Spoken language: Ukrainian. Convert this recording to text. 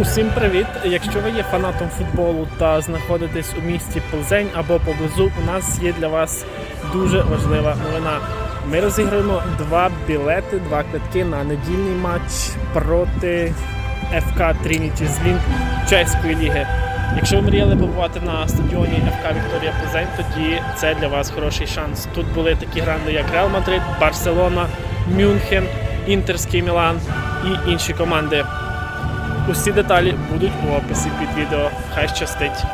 Усім привіт! Якщо ви є фанатом футболу та знаходитесь у місті Плзень або поблизу, у нас є для вас дуже важлива новина. Ми розіграємо два білети, два квитки на недільний матч проти ФК Трініті Злін чеської ліги. Якщо ви мріяли побувати на стадіоні ФК Вікторія Плзень, тоді це для вас хороший шанс. Тут були такі гранди, як Реал Мадрид, Барселона, Мюнхен, Інтерський Мілан і інші команди. Усі деталі будуть у описі під відео. Хай щастить!